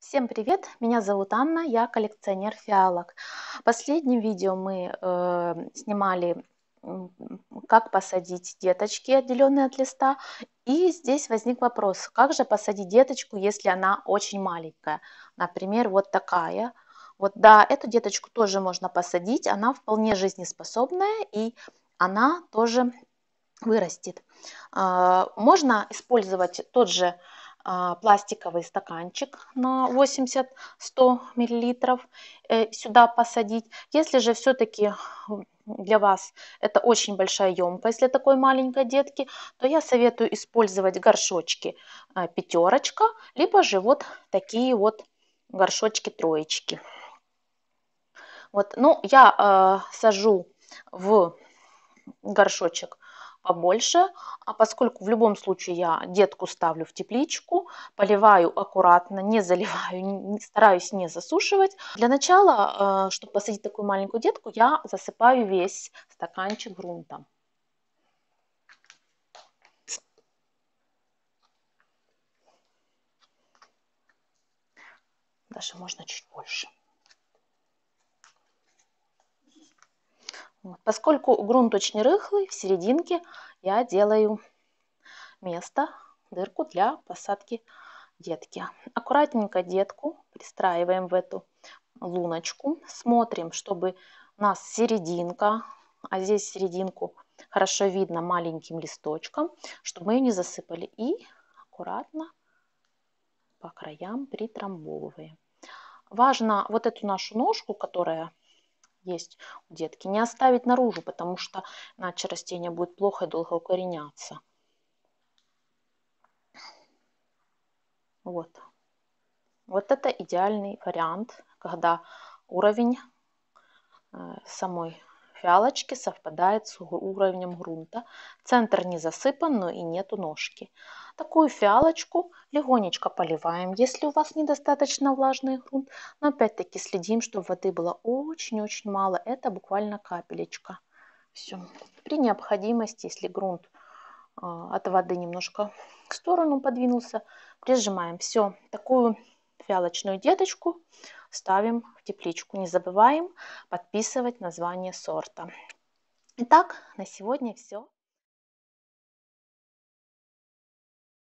Всем привет! Меня зовут Анна, я коллекционер фиалок. В последнем видео мы э, снимали, как посадить деточки, отделенные от листа. И здесь возник вопрос, как же посадить деточку, если она очень маленькая. Например, вот такая. Вот да, эту деточку тоже можно посадить, она вполне жизнеспособная и она тоже вырастет. Э, можно использовать тот же пластиковый стаканчик на 80-100 мл э, сюда посадить. Если же все-таки для вас это очень большая емкость для такой маленькой детки, то я советую использовать горшочки а, пятерочка, либо же вот такие вот горшочки троечки. Вот, ну, я э, сажу в горшочек побольше, а поскольку в любом случае я детку ставлю в тепличку, поливаю аккуратно, не заливаю, стараюсь не засушивать. Для начала, э, чтобы посадить такую маленькую детку, я засыпаю весь стаканчик грунтом. Даже можно чуть больше. Поскольку грунт очень рыхлый, в серединке я делаю место, дырку для посадки детки. Аккуратненько детку пристраиваем в эту луночку. Смотрим, чтобы у нас серединка, а здесь серединку хорошо видно маленьким листочком, чтобы мы ее не засыпали. И аккуратно по краям притрамбовываем. Важно вот эту нашу ножку, которая есть у детки, не оставить наружу, потому что иначе растение будет плохо и долго укореняться. Вот. Вот это идеальный вариант, когда уровень э, самой фиалочки совпадает с уровнем грунта. Центр не засыпан, но и нету ножки. Такую фиалочку легонечко поливаем, если у вас недостаточно влажный грунт. Но опять-таки следим, чтобы воды было очень-очень мало. Это буквально капелечка. Все. При необходимости, если грунт а, от воды немножко в сторону подвинулся, прижимаем. Все. Такую фиалочную деточку ставим в тепличку. Не забываем подписывать название сорта. Итак, на сегодня все.